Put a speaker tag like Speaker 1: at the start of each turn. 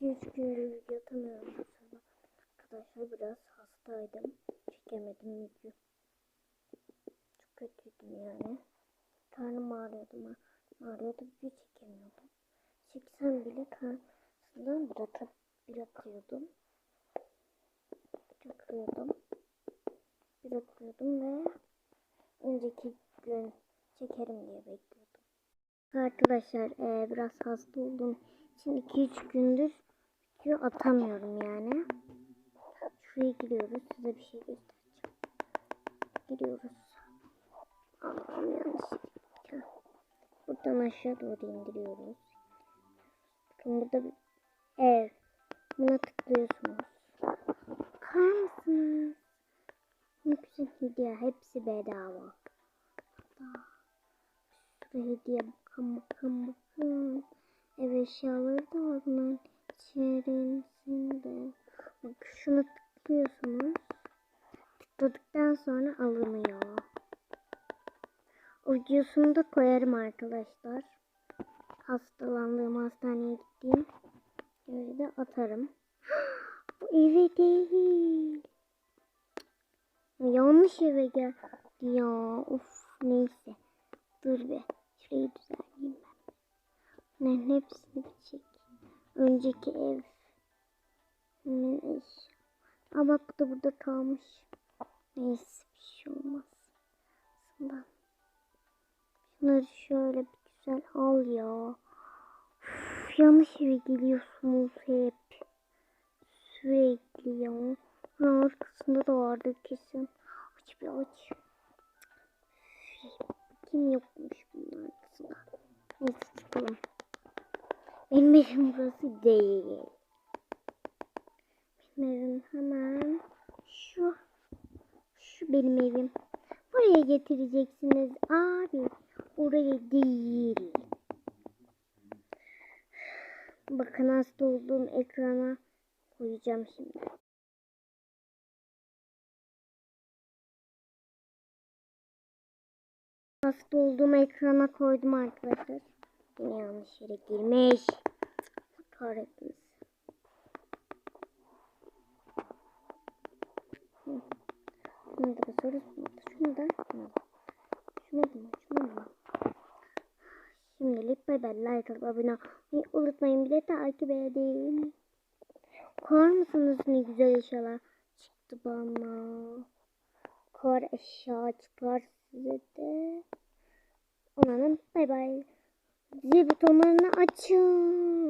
Speaker 1: 2-3 gündür video atamıyorum mesela. Arkadaşlar biraz hastaydım. Çekemedim video. Çok kötüydüm yani. Karnım ağrıyordu ağrıyordu video çekemiyordum. Çeksem bile karnımdan bırakıp bırakıyordum. Bırakıyordum. Bırakıyordum ve önceki gün çekerim diye bekliyordum. Arkadaşlar eee, biraz hasta oldum. Şimdi 2-3 gündür video atamıyorum yani. Şuraya giriyoruz. Size bir şey göstereceğim. Giriyoruz. Allah'ım yanlışlıkla. Buradan aşağı doğru indiriyoruz. Bakın burada bir ev. Buna tıklıyorsunuz. Bakar mısınız? Güzel hediye. Hepsi bedava. Şurada hediye bakın bakın bakın. Ev eşyaları da var içerisinde. Bak şunu tıklıyorsunuz. Tıkladıktan sonra alınıyor. Videosunu da koyarım arkadaşlar. Hastalandığım hastaneye gittiğim yeri de atarım. Bu eve değil. Yanlış eve geldi ya. Of neyse. Dur be. Şurayı düzenleyeyim ben. Bunların hepsini bir çek. Önceki ev. Bak bu da burada kalmış. Neyse bir şey olmaz. Aslında. Şunları şöyle bir güzel al ya. Üf, yanlış eve geliyorsunuz hep. Sürekli ya. Ha, arkasında da vardı kesin. Aç bir aç. Kim yokmuş bunun arkasında. Neyse çıkalım. Benim evim burası değil. Benim evim hemen şu. Şu benim evim. Buraya getireceksiniz abi. Oraya değil. Bakın hasta olduğum ekrana koyacağım şimdi. Hasta olduğum ekrana koydum arkadaşlar. Yanlış yere girmiş. Kahretsin. Hı. Şunu da basarız. Şunu da. Şunu da. Şunu da. Şimdilik bay bay. Like atıp abone olmayı unutmayın. Bir de takip edin. Kor musunuz ne güzel eşyalar çıktı bana. Kor eşya çıkar size de. Onların bay bay. Zil butonlarını açın.